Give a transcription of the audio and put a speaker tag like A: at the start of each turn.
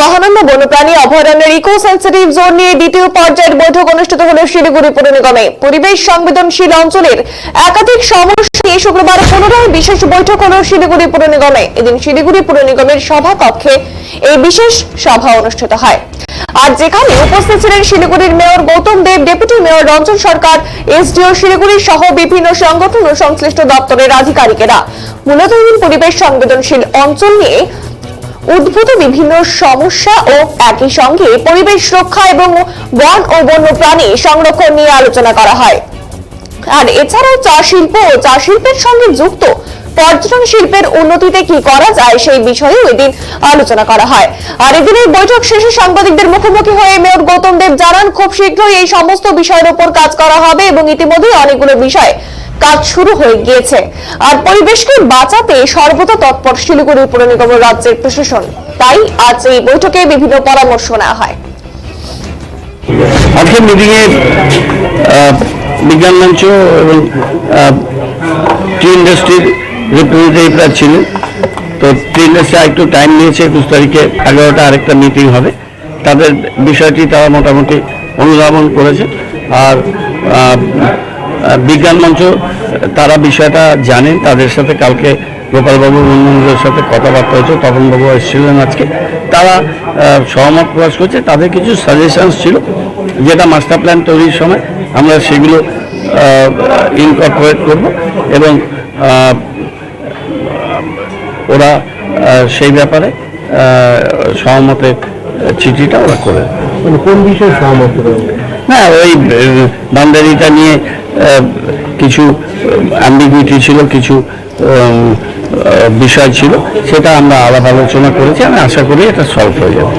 A: মহানন্দ বন্যপ্রাণী অভয়ারণ্যের eco sensitive zone নিয়ে দ্বিতীয় পর্যায়ের বৈঠক অনুষ্ঠিত হল শিলিগুড়ি পৌর নিগমে। পরিবেশ সংবেদনশীল অঞ্চলের একাধিক সমস্যা নিয়ে শুক্রবার পুনরায় বিশেষ বৈঠক হল শিলিগুড়ি পৌর নিগমে। এদিন শিলিগুড়ি পৌর নিগমের সভা কক্ষে এই বিশেষ সভা অনুষ্ঠিত হয়। আর যেখানে উপস্থিত ছিলেন শিলিগুড়ির mayor Goutam Deb, deputy mayor Ranjan Sarkar, SDO Siliguri সহ বিভিন্ন সংগঠন ও সংশ্লিষ্ট দপ্তরের আধিকারিকেরা। মূলত পরিবেশ সংবেদনশীল অঞ্চল নিয়ে উদ্ভূত বিভিন্ন সমস্যা ও একই সঙ্গে পরিবেশ রক্ষা এবং বন ও বন্য প্রাণী সংরক্ষণ নিয়ে আলোচনা করা হয়। আর এছাড়াও চা শিল্প ও চা শিল্পের সঙ্গে যুক্ত পর্যটন শিল্পের উন্নতিতে কি করা যায় সেই বিষয়ে এদিন আলোচনা করা হয়। আর এদিনের বৈঠক শেষে সাংবাদিকদের মুখোমুখি হয়ে মেয়র গৌতম দেব জানান, খুব শীঘ্রই এই সমস্ত বিষয়ের উপর কাজ করা হবে এবং ইতিমধ্যে অনেকগুলো বিষয় কাজ শুরু হয়ে গিয়েছে। আর পরিবেশকে বাঁচাতে সর্বদা তৎপর শিলিগুড়ি পুর নিগম রাজ্যের প্রশাসন। তাই আজ এই বৈঠকে বিভিন্ন পরামর্শ নেওয়া হয়।
B: আজকে মিটিংয়ে বিজ্ঞান মঞ্চ এবং টি ইন্ডাস্ট্রির রিপ্রেজেন্টেটিভরা ছিলেন। তো টি ইন্ডাস্ট্রি একটু টাইম নিয়েছে, একুশ তারিখে এগারোটা আরেকটা মিটিং হবে। তাদের বিষয়টি তারা মোটামুটি অনুধাবন করেছে। আর বিজ্ঞান মঞ্চ তারা বিষয়টা জানেন তাদের সাথে কালকে গোপালবাবু মন্ডলের সাথে কথাবার্তা হয়েছে তপনবাবু এসেছিলেন আজকে। তারা সহমত প্রকাশ করছে তাদের কিছু সাজেশনস ছিল যেটা মাস্টার প্ল্যান তৈরির সময় আমরা সেগুলো ইনকর্পোরেট করব এবং ওরা সেই ব্যাপারে আহ, সহমতের চিঠিটা ওরা করে।
C: মানে কোন বিষয়ে সহমত
B: হ্যাঁ ওই বান্দারিটা নিয়ে কিছু অ্যাম্বিগুইটি ছিল, কিছু বিষয় ছিল, সেটা আমরা আলাপ আলোচনা করেছি, আমি আশা করি এটা সলভ হয়ে যাবে।